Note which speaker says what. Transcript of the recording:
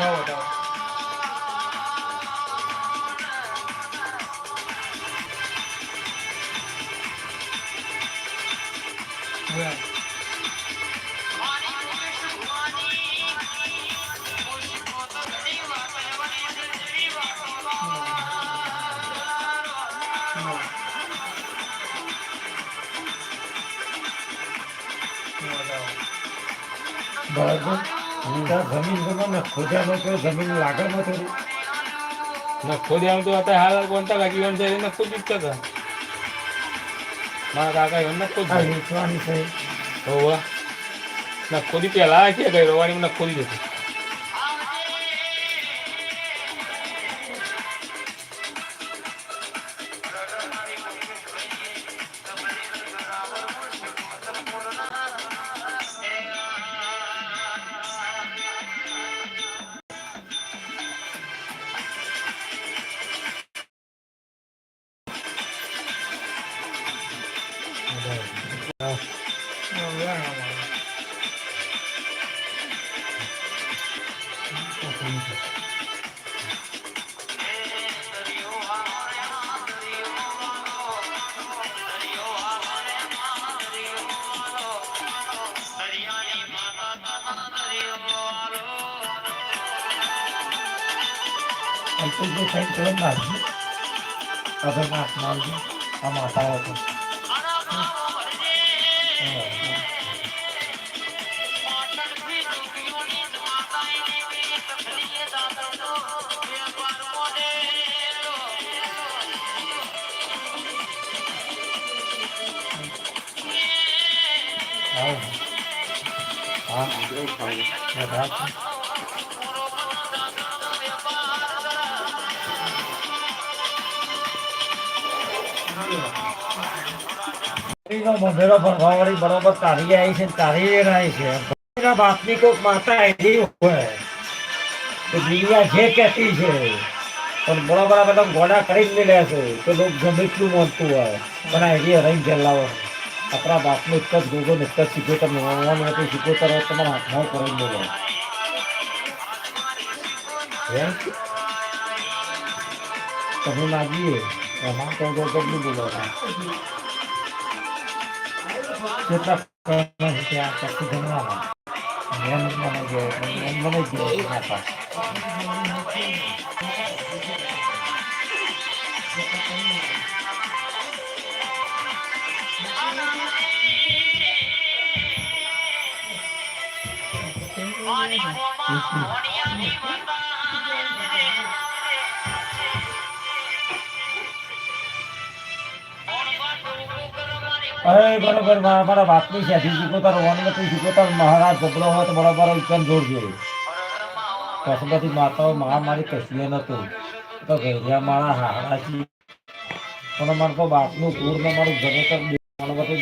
Speaker 1: હા બતાવો હા.
Speaker 2: બરાબર જમીન જમીન ખોદ્યામાં તો જમીન લાગણમાં થોડી
Speaker 3: નખો દે તો અત્યારે હાલ કોણતા કાકી વન છે નખો જ છે. મારા કાકા એમ નખો જ
Speaker 2: વેચવાની છે.
Speaker 3: હોવા. નખો દી પેલા છે કઈ રવાની નખો દી
Speaker 2: અલ્પેશભાઈ સાઈડ કરો ને નાખજો અગર નાખ નાખજો આ માતા હા હા. એનો મંદિરો બરોબર તારી આવી છે તારી એ છે એના બાપની માતા હોય તો દિવ્યા જે કહેતી છે પણ બરોબર બધા ગોડા કરીને લે છે તો લોક ગમે એટલું મોટું હોય પણ આ હરાઈ ગયેલા હોય આપણા બાપનું એક જ ગોગો ને એક જ સિકોતર નવાનું હતું સિકોતર હોય તમારા હાથમાં કરાવી લે એમ તમે લાગીએ એમાં તો ગોગો નહીં બોલાવતા કેટલા કર્મ છે ત્યાં પછી જમવાના એમ જ મને ગયો એમ મને ગયો એના પાસ અરે બરોબર, મારા બાપની શીખોતર મહારાજ ગબડો હોય તો બરોબર ઉત્તમ જોડજો માતાઓ મહામારી કશું નતું તો. ઘેરિયા મારા હારા છીએ. પણ મારે તો બાપનું ને મારું ઘરે તો મને બધું